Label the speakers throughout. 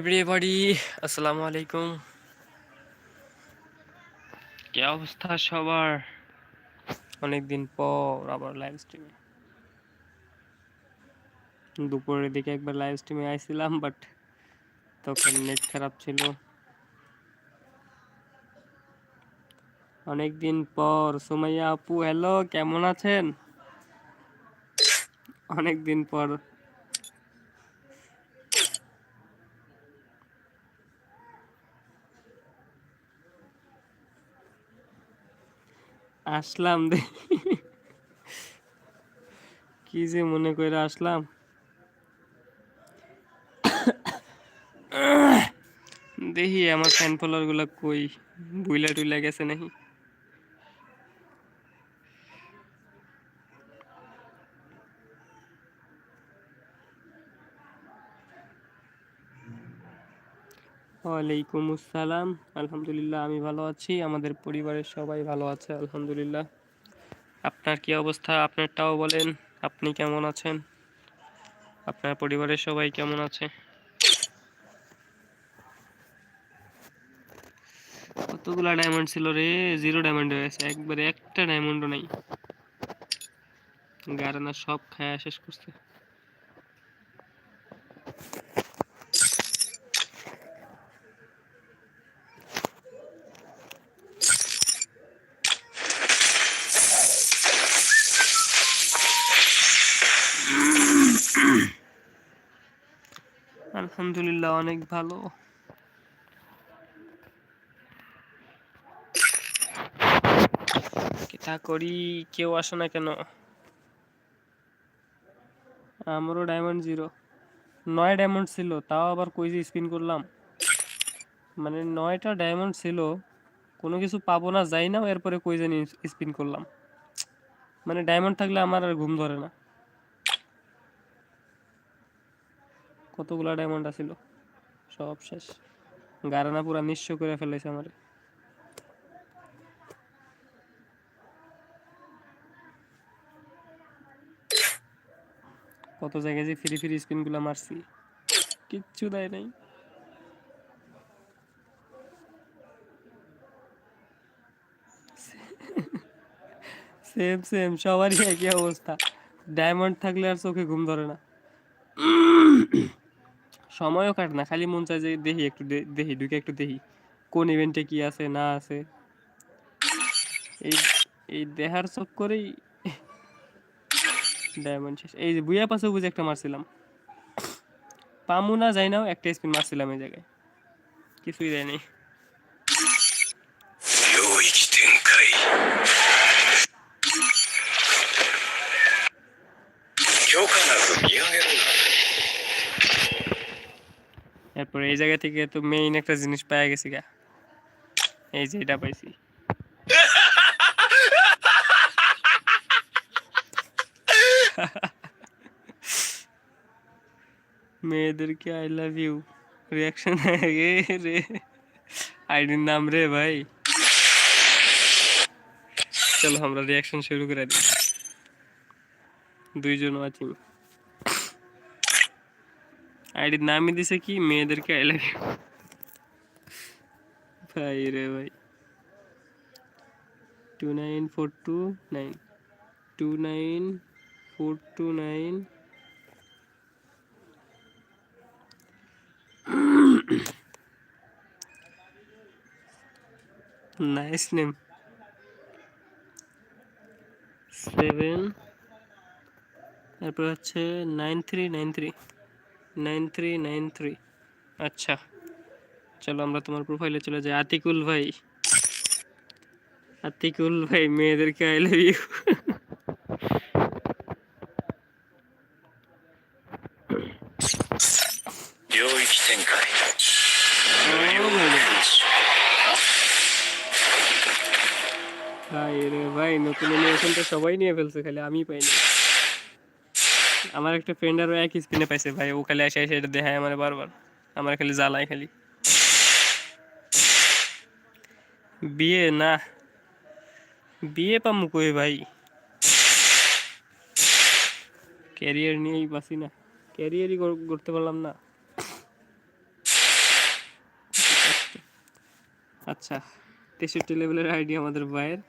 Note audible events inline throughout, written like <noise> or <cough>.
Speaker 1: Everybody আসসালামু আলাইকুম। কি অবস্থা সবার? অনেকদিন পর আবার লাইভ স্ট্রিমে দুপুরের দিকে একবার লাইভ স্ট্রিমে আইছিলাম বাট তখন নেট খারাপ ছিল। অনেকদিন পর সুমাইয়া আপু হ্যালো কেমন আছেন? অনেকদিন পর আসলাম দে। কি যে মনে করে আসলাম। দেখি আমার ফ্যান ফলোয়ারগুলা কই? বুইলা টুইলা গেছে নাকি? ওয়ালাইকুম আসসালাম। আলহামদুলিল্লাহ, আমি ভালো আছি। আমাদের পরিবারের সবাই ভালো আছে, আলহামদুলিল্লাহ। আপনার কি অবস্থা? আপনারটাও বলেন, আপনি কেমন আছেন? আপনার পরিবারের সবাই কেমন আছে? কতগুলা ডায়মন্ড ছিল রে? জিরো ডায়মন্ড হয়ে গেছে, একবারে একটা ডায়মন্ডও নাই। গারানা সব খায়া শেষ করছে আলহামদুলিল্লাহ অনেক ভালো। তা করি, কেউ আসে না কেন? আমারও ডায়মন্ড জিরো নয় ডায়মন্ড ছিল, তাও আবার কই যে স্পিন করলাম। মানে নয়টা ডায়মন্ড ছিল, কোনো কিছু পাবো না, যাই না এরপরে কই জানি স্পিন করলাম। মানে ডায়মন্ড থাকলে আমার আর ঘুম ধরে না। কতগুলা ডায়মন্ড আছিল? সব শেষ গারানা পুরা নিঃস্ব করে ফেলেছে আমারে। কত জায়গায় যে ফ্রি ফ্রি স্পিনগুলা মারছি, কিচ্ছু দেয় নাই। সেম সেম সবারই একই অবস্থা। ডায়মন্ড থাকলে আর চোখে ঘুম ধরে না। সময়ও কাটে না, খালি মন চায় যে দেখি একটু দেখি, ঢুকে একটু দেখি কোন ইভেন্টে কি আছে, না আছে। এই এই দেহার চোখ করেই <laughs> ডায়মন্ড শেষ। এই যে বুয়া পাশে বুঝে একটা মারছিলাম। পামু না যাই নাও, একটা স্পিন মারছিলাম এই জায়গায়। কিছুই দেয়নি
Speaker 2: 領
Speaker 1: এই জায়গা থেকে তো মেইন একটা জিনিস পাওয়া গেছি গা। এই যে এটা পাইছি। মেয়েদেরকে আই লাভ ইউ রিয়াকশন রে। রে আইডির নাম রে ভাই। চলো আমরা রিয়াকশন শুরু করে দিই। দুইজন আছি আইডির নামই দিছে কি? মেয়েদেরকে আই ভাই রে ভাই। Two nine four two nine two nine four two nine nice name seven তারপর হচ্ছে nine three nine three nine three nine three. আচ্ছা চলো আমরা তোমার প্রোফাইলে চলে যাই। আতিকুল ভাই। আতিকুল ভাই, মেয়েদেরকে আই লাভ ইউ ভাই, নতুন সবাই নিয়ে ফেলছে, খালি আমি পাইনি। আমার একটা ফ্রেন্ড আরও একই স্ক্রিনে পাইছে, ভাই, ও খালি এসে এসে এটা দেখায় আমার বারবার। আমার খালি জ্বালায় খালি। বিয়ে, না। বিয়ে পামু কই, ভাই? ক্যারিয়ার নিয়েই বাসি না। ক্যারিয়ারই করতে পারলাম না। আচ্ছা তেষট্টি লেভেলের আইডি আমাদের ভাইয়ের।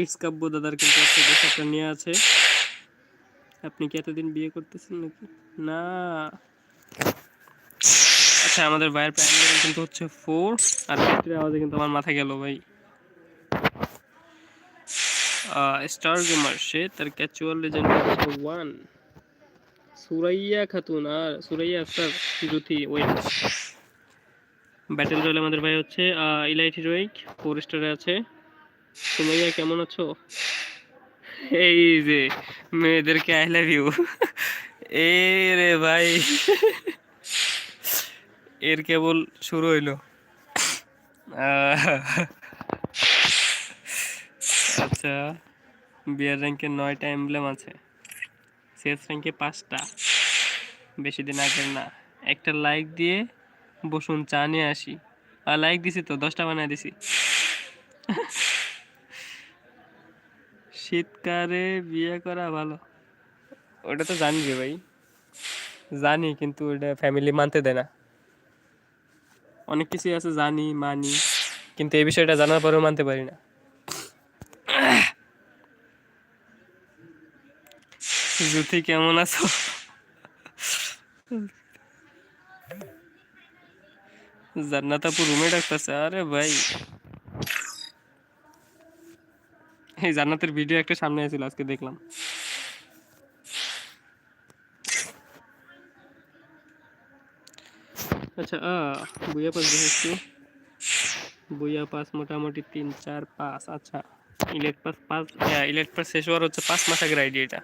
Speaker 1: ইটস কাব্য দাদার কিন্তু একটা নিয়ে আছে। আপনি কি এতদিন বিয়ে করতেছেন নাকি? না। আচ্ছা আমাদের ভাইয়ের লেভেল কিন্তু হচ্ছে ফোর আর ব্যাটারির আওয়াজে কিন্তু আমার মাথা গেল ভাই। স্টার গেমার সে তার ক্যাচুয়াল লেজেন্ড হচ্ছে ওয়ান সুরাইয়া খাতুন, আর Suraiya Akter Jyoti wait battle royale আমাদের ভাই হচ্ছে ইলাইট হিরোইক ফোর স্টারে আছে। সুমাইয়া, কেমন আছো? এই যে, মেয়েদেরকে আই লাভ ইউ এ রে ভাই। এর কেবল শুরু হইল। আচ্ছা বিয়ার র্যাঙ্কে নয়টা এমব্লেম আছে। সিএস র্যাঙ্কে পাঁচটা। বেশি দিন আগের না। একটা লাইক দিয়ে বসুন, চা নিয়ে আসি। আর লাইক দিছি তো, দশটা বানায় দিছি। শীতকালে বিয়ে করা ভালো। ওটা তো জানি রে ভাই। জানি কিন্তু ওটা ফ্যামিলি মানতে দেয় না। অনেক কিছুই আছে জানি, মানি। কিন্তু এই বিষয়টা জানার পরেও মানতে পারি না। জ্যোতি, কেমন আছো? জান্নাত আপু রুমে ডাকতেছে। আরে ভাই। এই জান্নাতের ভিডিও একটা সামনে আছিল আজকে দেখলাম। আচ্ছা বুয়া পাস দেখেছি। বুয়া পাস মোটামুটি তিন, চার, পাঁচ আচ্ছা। ইলেট পাস পাঁচ ইলেট পাস শেষ হওয়ার হচ্ছে পাঁচ মাস আগের আইডি এটা।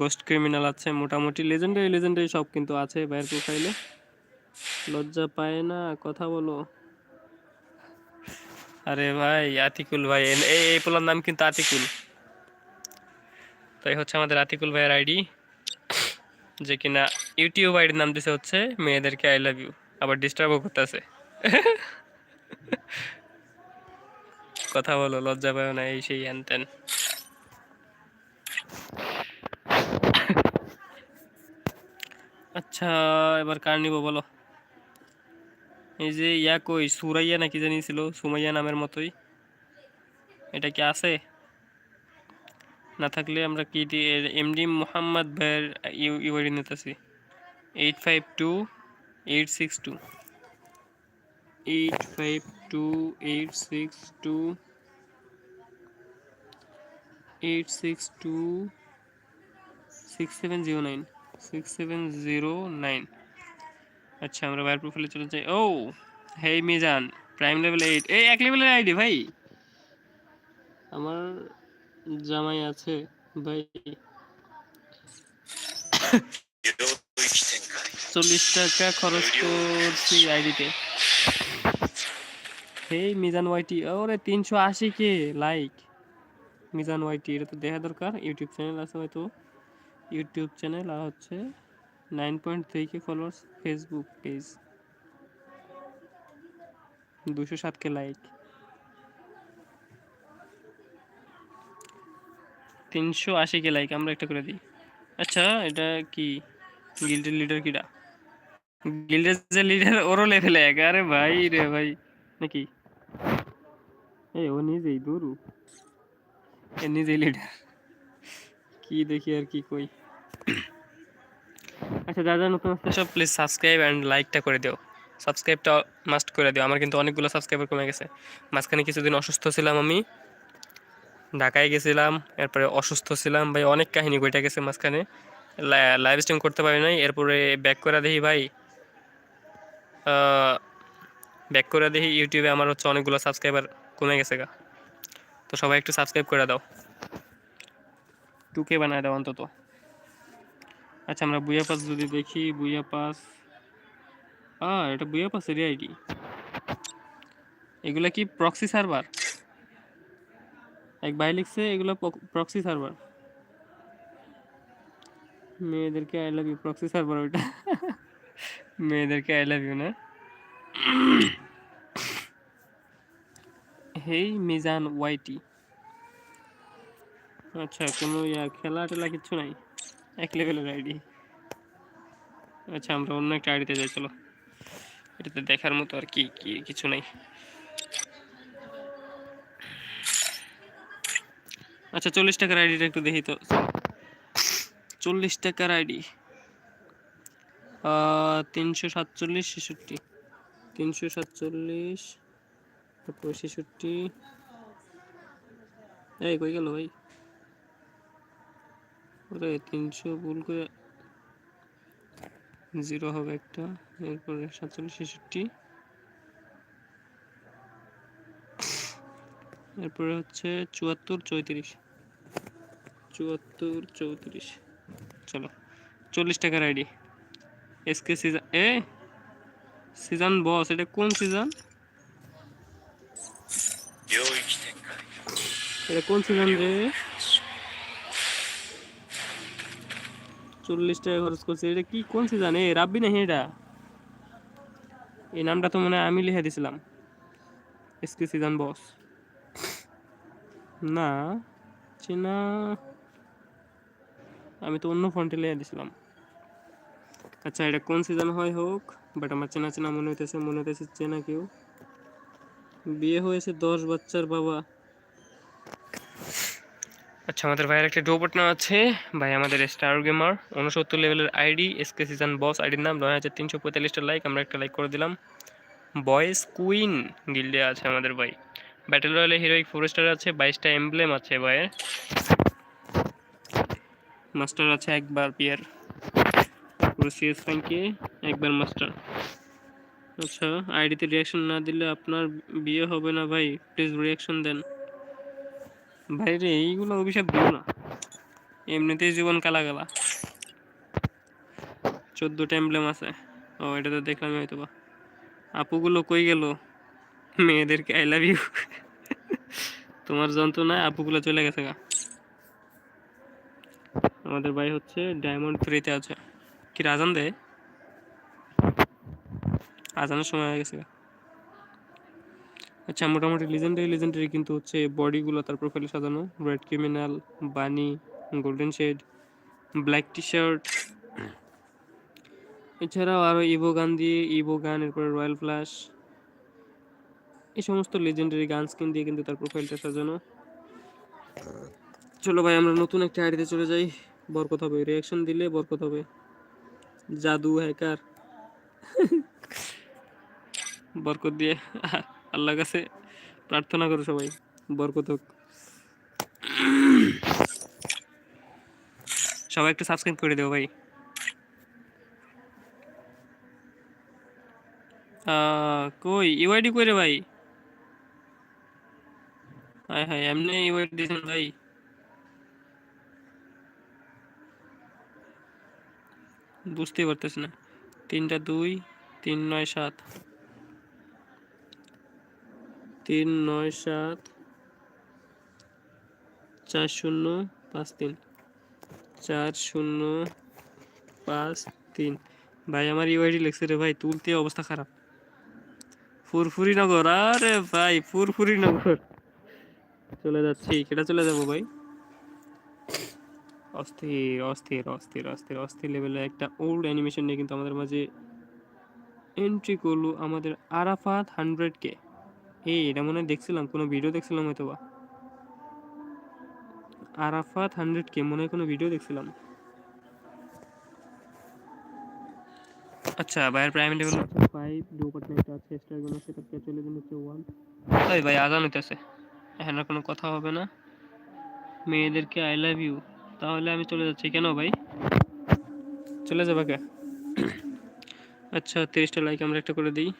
Speaker 1: গোস্ট ক্রিমিনাল আছে, মোটামুটি লেজেন্ডারি লেজেন্ডারি সব কিন্তু আছে ভাইয়ের প্রোফাইলে লজ্জা পায় না, কথা বলো। আরে ভাই, আতিকুল ভাই এই এই পোলার নাম কিন্তু আতিকুল। তো এই হচ্ছে আমাদের আতিকুল ভাইয়ের আইডি, যে কিনা ইউটিউব আইডির নাম দিছে হচ্ছে মেয়েদেরকে আই লাভ ইউ আবার ডিস্টার্বও করতেছে। কথা বলো, লজ্জা পায় না এই সেই হ্যান আচ্ছা এবার কার নিব বলো? এই যে ইয়া কই, সুরাইয়া নাকি জানি ছিল, সুমাইয়া নামের মতোই। এটা কি আছে? না থাকলে আমরা কি এমডি মোহাম্মদ ভাইয়ের ইউ ইউআইডি নিতেছি। Eight five two eight six two eight five two eight six two eight six two six seven zero nine six seven zero nine আচ্ছা আমরা ওয়ার প্রোফাইলে চলে যাই। ও hey Mizan prime level eight এই এক লেভেলের ID ভাই। আমার জামাই আছে ভাই। চল্লিশ টাকা খরচ করছি আইডিতে হেই মিজান ওয়াইটি ওরে তিনশো আশি কে লাইক মিজান ওয়াইটি এটা তো দেখা দরকার। ইউটিউব চ্যানেল আছে হয়তো। ইউটিউব চ্যানেল আর হচ্ছে nine point three K followers Facebook page. দুশো কে লাইক। তিনশো আশি কে লাইক, আমরা একটা করে দিই। আচ্ছা এটা কি? গিল্ডের লিডার কিটা গিল্ডের যে লিডার, ওরও লেভেলে এক। আরে ভাই রে ভাই, নাকি? এই, ও নিজেই দূরু। এ নিজেই লিডার কি দেখি আর কি কই। আচ্ছা যা যা, নতুন আসছে। সব প্লিজ সাবস্ক্রাইব অ্যান্ড লাইকটা করে দিও। সাবস্ক্রাইবটা মাস্ট করে দিও। আমার কিন্তু অনেকগুলো সাবস্ক্রাইবার কমে গেছে। মাঝখানে কিছুদিন অসুস্থ ছিলাম আমি। ঢাকায় গেছিলাম, এরপরে অসুস্থ ছিলাম। ভাই, অনেক কাহিনী কইটা গেছে মাঝখানে। লাইভ স্ট্রিম করতে পারি নাই। এরপরে ব্যাক করে দেখি, ভাই ব্যাক করে দেখি ইউটিউবে আমার হচ্ছে অনেকগুলো সাবস্ক্রাইবার কমে গেছে গা। তো সবাই একটু সাবস্ক্রাইব করে দাও। টুকে বানায় দাও অন্তত। আচ্ছা আমরা বুয়া পাস যদি দেখি বুয়া পাস। আ, এটা বুয়া পাস এর আইডি। এগুলা কি প্রক্সি সার্ভার এক ভাই লিখছে, এগুলো প্রক্সি সার্ভার মেয়েদেরকে I love you proxy server ওইটা। মেয়েদেরকে আই লাভ ইউ না? হেই, মিজান ওয়াইটি আচ্ছা কোনো ইয়া খেলা টেলা কিচ্ছু নাই? এক লেভেলের আইডি আচ্ছা আমরা অন্য একটা আইডিতে যাই, চলো। এটাতে দেখার মতো আর কি কিছু নাই। আচ্ছা চল্লিশ টাকার আইডিটা একটু দেখি তো। চল্লিশ টাকার আইডি তিনশো সাতচল্লিশ, ছেষট্টি। তিনশো সাতচল্লিশ, তারপর ছেষট্টি। এই, কই গেল ভাই? তারপরে তিনশো ভুল করে জিরো হবে একটা এরপরে সাতচল্লিশ ছেষট্টি। এরপরে হচ্ছে চুয়াত্তর চৌত্রিশ। চুয়াত্তর চৌত্রিশ। চলো চল্লিশ টাকার আইডি। এস কে সিজন এ? সিজন বস এটা কোন সিজন এটা কোন সিজন রে? চল্লিশ টাকা খরচ করছে। এটা কি কোন সিজন এ, রাব্বি না এটা? এই নামটা তো মনে হয় আমি লিখে দিছিলাম। এসকে সিজন বস না, চেনা। আমি তো অন্য ফন্টে লিখে দিছিলাম। আচ্ছা এটা কোন সিজন হয় হোক বাট আমার চেনা চেনা মনে হইতেছে মনে হইতেছে চেনা কেউ। বিয়ে হয়েছে দশ বাচ্চার বাবা। আচ্ছা আমাদের ভাইয়ের একটা ডো বাটনা আছে। ভাই, আমাদের স্টার গেমার উনসত্তর লেভেলের আইডি এসকে সিজন বস আইডির নাম, নয় হাজার তিনশো পঁয়তাল্লিশটা লাইক আমরা একটা লাইক করে দিলাম। বয়েস কুইন গিল্ডে আছে আমাদের ভাই। ব্যাটেল রয়্যালে হিরোইক ফোর স্টার আছে, বাইশটা এমব্লেম আছে ভাইয়ের। মাস্টার আছে একবার পিয়ার পুরো সিএস র্যাঙ্কে একবার মাস্টার আচ্ছা আইডিতে রিয়াকশন না দিলে আপনার বিয়ে হবে না ভাই। প্লিজ রিয়াকশন দেন। ভাই রে, এইগুলো অভিশাপ দিও না। এমনিতেই জীবন কালা কালা। চোদ্দোটা এমব্লেম আছে। ও এটা তো দেখলাম হয়তো বা আপুগুলো কই গেল? মেয়েদেরকে আই লাভ ইউ তোমার যন্ত্র যন্ত্রণায় আপুগুলো চলে গেছে গা। আমাদের ভাই হচ্ছে ডায়মন্ড ফ্রিতে আছে। কি রাজান দেয় আজানের সময় হয়ে গেছে গা। আচ্ছা মোটামুটি লিজেন্ডারি লিজেন্ডারি কিন্তু হচ্ছে বডিগুলো তার প্রোফাইলে সাজানো। Red criminal bunny golden shade black T shirt এছাড়াও আরও ইভো গান দিয়ে ইভো গান এরপরে রয়্যাল ফ্ল্যাশ এই সমস্ত লেজেন্ডারি গান স্কিন দিয়ে কিন্তু তার প্রোফাইলটা সাজানো। চলো ভাই, আমরা নতুন একটা আইডিতে চলে যাই। বরকত হবে রিয়াকশন দিলে বরকত হবে। জাদু হ্যাকার বরকত দিয়ে। আল্লাহর কাছে প্রার্থনা করো সবাই, বরকত হোক। সবাই একটু সাবস্ক্রাইব করে দেবো ভাই। কই ইউআইডি কই রে ভাই? হায় হায়, এমনি ইউআইডি দিয়েছেন ভাই। বুঝতেই পারতেছি না। তিনটা দুই, তিন, নয়, সাত। তিন, নয়, সাত, চার, শূন্য, পাঁচ, তিন। চার, শূন্য, পাঁচ, তিন। ভাই, আমার ইউআইডি লিখছে রে ভাই, তুলতে অবস্থা খারাপ। ফুরফুরি নগর, আরে ভাই, ফুরফুরি নগর। চলে যাচ্ছি, কেটা চলে যাব ভাই। অস্থির অস্থির অস্থির অস্থির অস্থির লেভেলের একটা ওল্ড অ্যানিমেশন নিয়ে কিন্তু আমাদের মাঝে এন্ট্রি করল আমাদের আরাফাত হান্ড্রেড কে এই এটা মনে হয় দেখছিলাম কোনো ভিডিও দেখছিলাম হয়তো বা আরাফাত হান্ড্রেড কে মনে হয় কোনো ভিডিও দেখছিলাম। আচ্ছা ভাইয়ের প্রাইম লেভেল হচ্ছে ফাইভ ডু পার্টনার আছে স্টারগুলো সেটা ক্যাচ লেভেল হচ্ছে ওয়ান ওই ভাই আজান হইতেছে। এখন কোনো কথা হবে না। মেয়েদেরকে আই লাভ ইউ তাহলে আমি চলে যাচ্ছি। কেন ভাই? চলে যাবা কে? আচ্ছা তিরিশটা লাইক আমরা একটা করে দিই।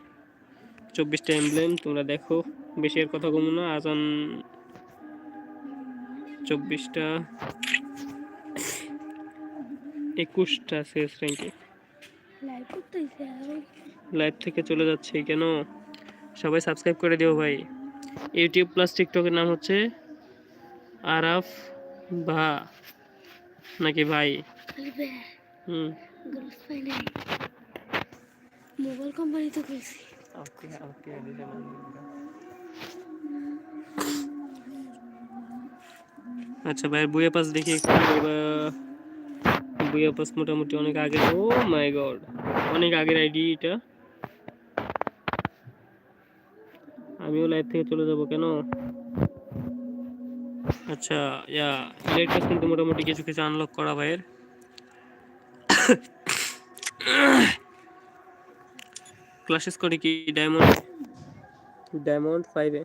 Speaker 1: চব্বিশটা এমব্লেম তোমরা দেখো। বেশি আর কথা কমো না আজান চব্বিশটা একুশটা শেষ র্যাঙ্কে
Speaker 3: লাইভ
Speaker 1: থেকে চলে যাচ্ছে কেন? সবাই সাবস্ক্রাইব করে দিও ভাই। ইউটিউব প্লাস টিকটকের নাম হচ্ছে আরাফ ভা নাকি ভাই? হুম।
Speaker 3: মোবাইল কোম্পানি তো খুলছি
Speaker 1: ওকে ওকে আচ্ছা ভাই বুয়া পাস দেখি একটু। বুয়া পাস মোটামুটি অনেক আগে। ও মাই গড, অনেক আগের আইডি এটা।
Speaker 4: আমিও লাইভ থেকে চলে যাব কেন? আচ্ছা ইয়া ইলেকট্রিক কিন্তু মোটামুটি কিছু কিছু আনলক করা ভাইয়ের। ক্লাসেস করে কি? ডায়মন্ড ডায়মন্ড ফাইভে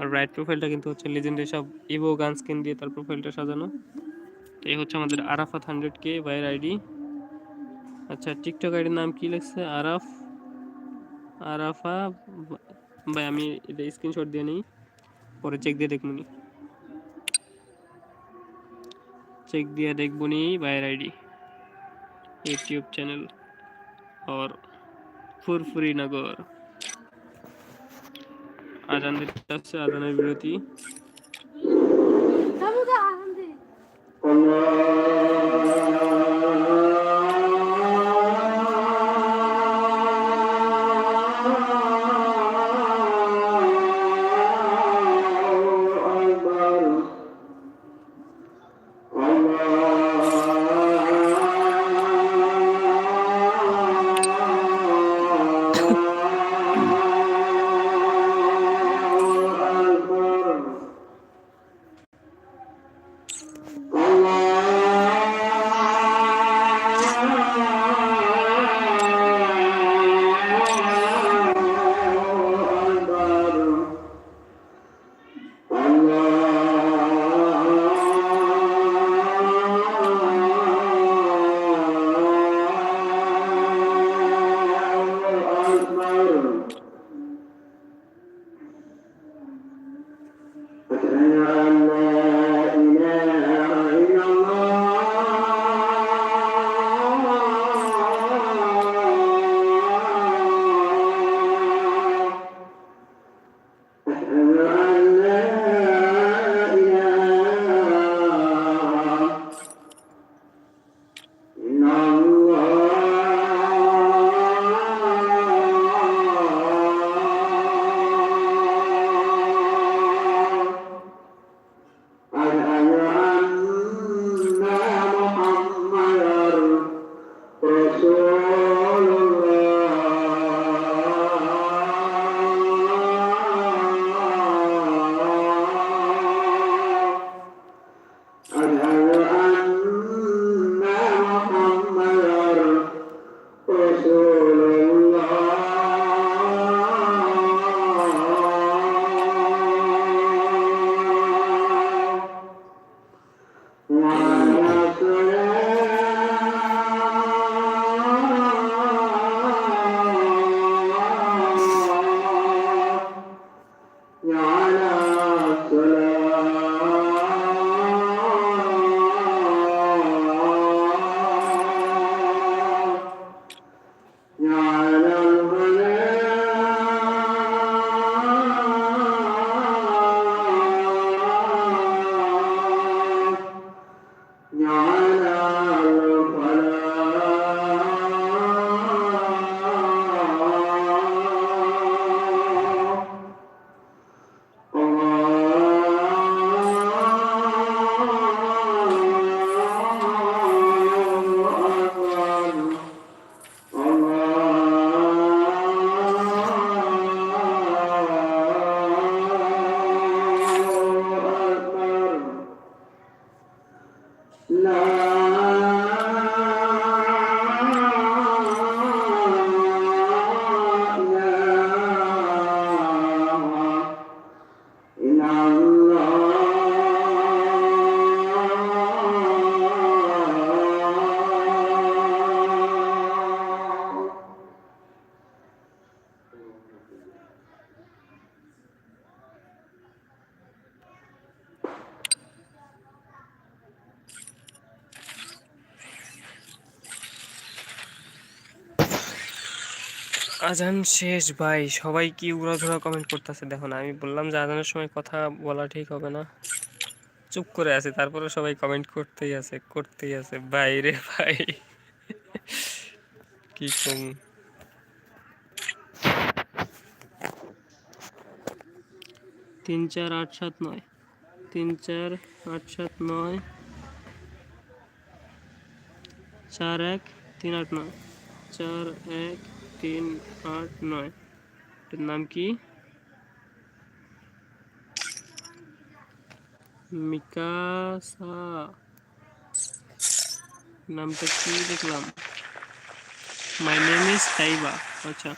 Speaker 4: আর রাইট প্রোফাইলটা কিন্তু হচ্ছে লিজেন্ডের সব ইভো গান স্কিন দিয়ে তার প্রোফাইলটা সাজানো। তো এই হচ্ছে আমাদের আরাফাত হান্ড্রেড কে ভাইয়ের আইডি আচ্ছা টিকটক আইডির নাম কি লিখছে? আরাফ আরাফা ভাই আমি এটা স্ক্রিনশট দিয়ে নিই। পরে চেক দিয়ে দেখব নি। চেক দিয়ে দেখব নি ভাইয়ের আইডি ইউটিউব চ্যানেল और ফুরফুরি নগর আজান দিতে আসছে আজানের বিরতি
Speaker 1: আজান শেষ, ভাই। সবাই কি উড়াধুরা কমেন্ট করতেছে? দেখো না, আমি বললাম যে আজানের সময় কথা বলা ঠিক হবে না। চুপ করে আছে তারপরে সবাই কমেন্ট করতেই আছে করতেই আছে। বাইরে ভাই। কি কম। তিন চার আট সাত নয়। তিন চার আট সাত নয়। চার এক, তিন আট নয়। চার এক তিন আট নয়। এটার নাম কি? মিকাসা। নামটা কি দেখলাম? মাই নেম ইজ টাইবা আচ্ছা।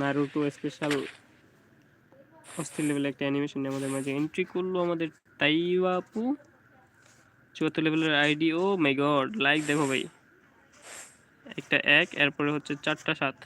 Speaker 1: নারুটো স্পেশাল অস্থির লেভেলের একটা অ্যানিমেশন আমাদের মাঝে এন্ট্রি করল আমাদের আপু চুয়াত্তর লেভেলের আইডি ও মাই লাইক দেখো ভাই। একটা এক এরপরে হচ্ছে চারটা সাত।